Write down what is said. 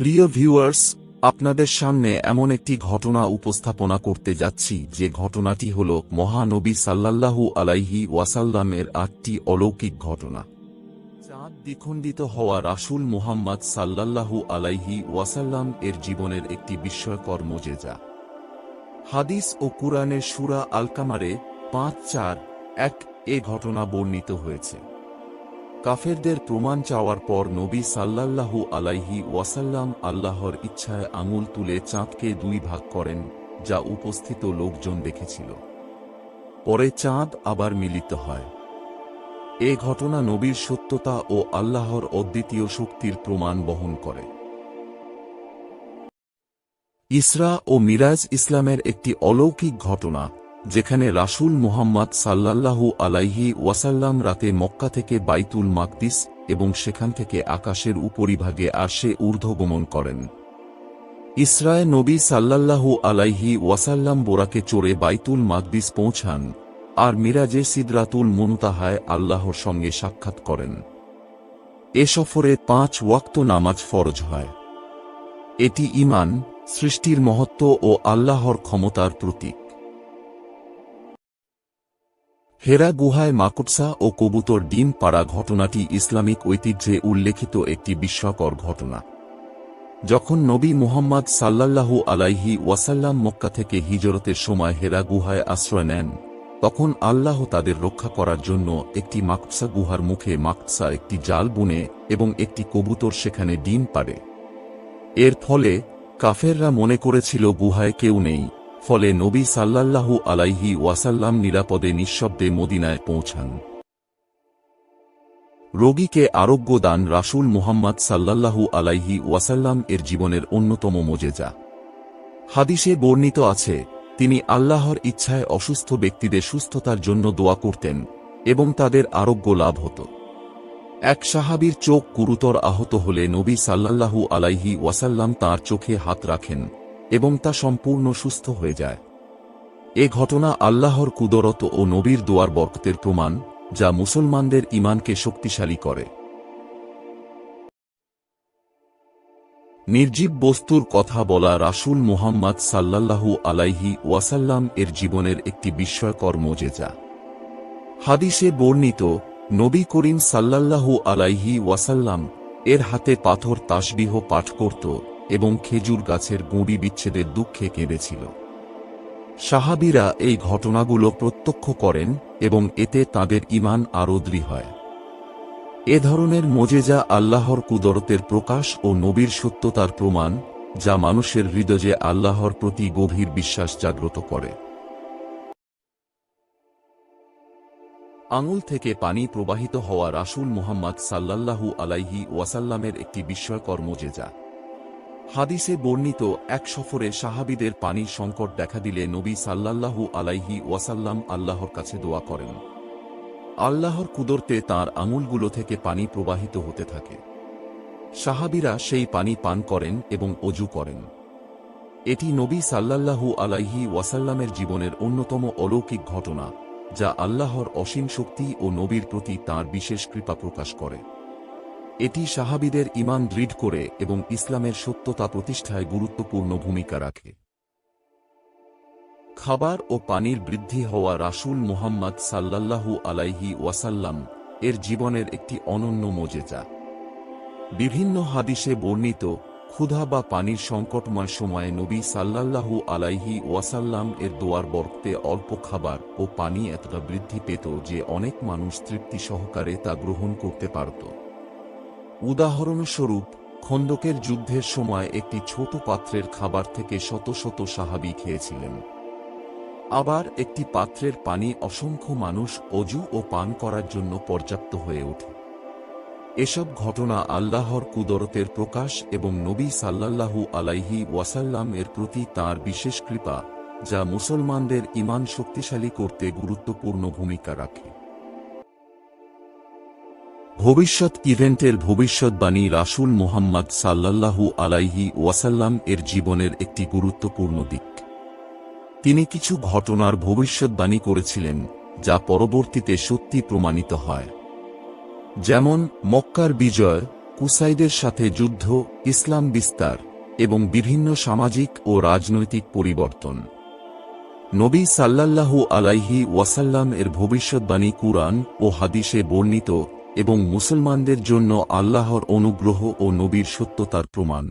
প্রিয় ভিউয়ার্স, আপনাদের সামনে এমন একটি ঘটনা উপস্থাপনা করতে যাচ্ছি, যে ঘটনাটি হল মহানবী সাল্লাল্লাহু আলাইহি ওয়াসাল্লামের আটটি অলৌকিক ঘটনা। চাঁদ দ্বিখণ্ডিত হওয়া রাসূল মুহাম্মদ সাল্লাল্লাহু আলাইহি ওয়াসাল্লাম এর জীবনের একটি বিস্ময়কর মোজেজা। হাদিস ও কুরআনের সুরা আলকামারে পাঁচ চার এক এ ঘটনা বর্ণিত হয়েছে। কাফেরদের প্রমাণ চাওয়ার পর নবী সাল্লাল্লাহু আলাইহি ওয়াসাল্লাম আল্লাহর ইচ্ছায় আঙুল তুলে চাঁদকে দুই ভাগ করেন, যা উপস্থিত লোকজন দেখেছিল। পরে চাঁদ আবার মিলিত হয়। এ ঘটনা নবীর সত্যতা ও আল্লাহর অদ্বিতীয় শক্তির প্রমাণ বহন করে। ইসরা ও মিরাজ ইসলামের একটি অলৌকিক ঘটনা যেখানে রাসূল মুহাম্মদ সাল্লাল্লাহু আলাইহি ওয়াসাল্লাম রাতে মক্কা থেকে বাইতুল মাকদিস এবং সেখান থেকে আকাশের উপরিভাগে আসে ঊর্ধ্বগমন করেন। ইসরায়ে নবী সাল্লাল্লাহু আলাইহি ওয়াসাল্লাম বোরাকে চড়ে বাইতুল মাকদিস পৌঁছান আর মিরাজে সিদরাতুল মুনতাহায় আল্লাহর সঙ্গে সাক্ষাৎ করেন। এ সফরে পাঁচ ওয়াক্ত নামাজ ফরজ হয়। এটি ইমান সৃষ্টির মহত্ব ও আল্লাহর ক্ষমতার প্রতীক। হেরা গুহায় মাকুবসা ও কবুতর ডিম পাড়া ঘটনাটি ইসলামিক ঐতিহ্যে উল্লেখিত একটি বিস্ময়কর ঘটনা। যখন নবী মুহাম্মদ সাল্লাল্লাহু আলাইহি ওয়াসাল্লাম মক্কা থেকে হিজরতের সময় হেরা গুহায় আশ্রয় নেন, তখন আল্লাহ তাদের রক্ষা করার জন্য একটি মাকসা গুহার মুখে মাকসা একটি জাল বুনে এবং একটি কবুতর সেখানে ডিম পাড়ে। এর ফলে কাফেররা মনে করেছিল, গুহায় কেউ নেই। ফলে নবী সাল্লাল্লাহু আলাইহি ওয়াসাল্লাম নিরাপদে নিঃশব্দে মদিনায় পৌঁছান। রোগীকে আরোগ্য দান রাসূল মুহাম্মদ সাল্লাল্লাহু আলাইহি ওয়াসাল্লাম এর জীবনের অন্যতম মোজেজা। হাদিসে বর্ণিত আছে, তিনি আল্লাহর ইচ্ছায় অসুস্থ ব্যক্তিদের সুস্থতার জন্য দোয়া করতেন এবং তাদের আরোগ্য লাভ হতো। এক সাহাবীর চোখ গুরুতর আহত হলে নবী সাল্লাল্লাহু আলাইহি ওয়াসাল্লাম তার চোখে হাত রাখেন। এবং তা সম্পূর্ণ সুস্থ হয়ে যায়। এ ঘটনা আল্লাহর কুদরত ও নবীর দোয়ার বরকতের প্রমাণ, যা মুসলমানদের ইমানকে শক্তিশালী করে। নির্জীব বস্তুর কথা বলা রাসূল মুহাম্মদ সাল্লাল্লাহু আলাইহি ওয়াসাল্লাম এর জীবনের একটি বিস্ময়কর মোজেজা। হাদিসে বর্ণিত, নবী করিম সাল্লাল্লাহু আলাইহি ওয়াসাল্লাম এর হাতে পাথর তাসবিহ পাঠ করত এবং খেজুর গাছের গুঁড়ি বিচ্ছেদের দুঃখে কেঁদেছিল। সাহাবিরা এই ঘটনাগুলো প্রত্যক্ষ করেন এবং এতে তাদের ইমান আরও দৃঢ় হয়। এ ধরনের মোজেজা আল্লাহর কুদরতের প্রকাশ ও নবীর সত্যতার প্রমাণ, যা মানুষের হৃদয়ে আল্লাহর প্রতি গভীর বিশ্বাস জাগ্রত করে। আঙুল থেকে পানি প্রবাহিত হওয়া রাসূল মুহাম্মদ সাল্লাল্লাহু আলাইহি ওয়াসাল্লামের একটি বিস্ময়কর মোজেজা। হাদিসে বর্ণিত এক সফরে সাহাবিদের পানির সংকট দেখা দিলে নবী সাল্লাল্লাহু আলাইহি ওয়াসাল্লাম আল্লাহর কাছে দোয়া করেন। আল্লাহর কুদরতে তার আঙুলগুলো থেকে পানি প্রবাহিত হতে থাকে। সাহাবিরা সেই পানি পান করেন এবং অজু করেন। এটি নবী সাল্লাল্লাহু আলাইহি ওয়াসাল্লামের জীবনের অন্যতম অলৌকিক ঘটনা, যা আল্লাহর অসীম শক্তি ও নবীর প্রতি তাঁর বিশেষ কৃপা প্রকাশ করে। এটি সাহাবিদের ইমান দৃঢ় করে এবং ইসলামের সত্যতা প্রতিষ্ঠায় গুরুত্বপূর্ণ ভূমিকা রাখে। খাবার ও পানির বৃদ্ধি হওয়া রাসূল মুহাম্মদ সাল্লাল্লাহু আলাইহি ওয়াসাল্লাম এর জীবনের একটি অনন্য মোজেজা। বিভিন্ন হাদিসে বর্ণিত, ক্ষুধা বা পানির সংকটময় সময়ে নবী সাল্লাল্লাহু আলাইহি ওয়াসাল্লাম এর দোয়ার বর্তে অল্প খাবার ও পানি এতটা বৃদ্ধি পেত যে অনেক মানুষ তৃপ্তি সহকারে তা গ্রহণ করতে পারত। উদাহরণস্বরূপ, খন্দকের যুদ্ধের সময় একটি ছোট পাত্রের খাবার থেকে শত শত সাহাবি খেয়েছিলেন। আবার একটি পাত্রের পানি অসংখ্য মানুষ অজু ও পান করার জন্য পর্যাপ্ত হয়ে ওঠে। এসব ঘটনা আল্লাহর কুদরতের প্রকাশ এবং নবী সাল্লাল্লাহু আলাইহি ওয়াসাল্লাম এর প্রতি তাঁর বিশেষ কৃপা, যা মুসলমানদের ইমান শক্তিশালী করতে গুরুত্বপূর্ণ ভূমিকা রাখে। ভবিষ্যৎ ইভেন্টের ভবিষ্যৎবাণী রাসূল মুহাম্মদ সাল্লাল্লাহু আলাইহি ওয়াসাল্লাম এর জীবনের একটি গুরুত্বপূর্ণ দিক। তিনি কিছু ঘটনার ভবিষ্যৎবাণী করেছিলেন, যা পরবর্তীতে সত্যি প্রমাণিত হয়। যেমন, মক্কার বিজয়, কুসাইদের সাথে যুদ্ধ, ইসলাম বিস্তার এবং বিভিন্ন সামাজিক ও রাজনৈতিক পরিবর্তন। নবী সাল্লাল্লাহু আলাইহি ওয়াসাল্লাম এর ভবিষ্যৎবাণী কুরআন ও হাদিসে বর্ণিত এবং মুসলমানদের জন্য আল্লাহর অনুগ্রহ ও নবীর সত্যতার প্রমাণ।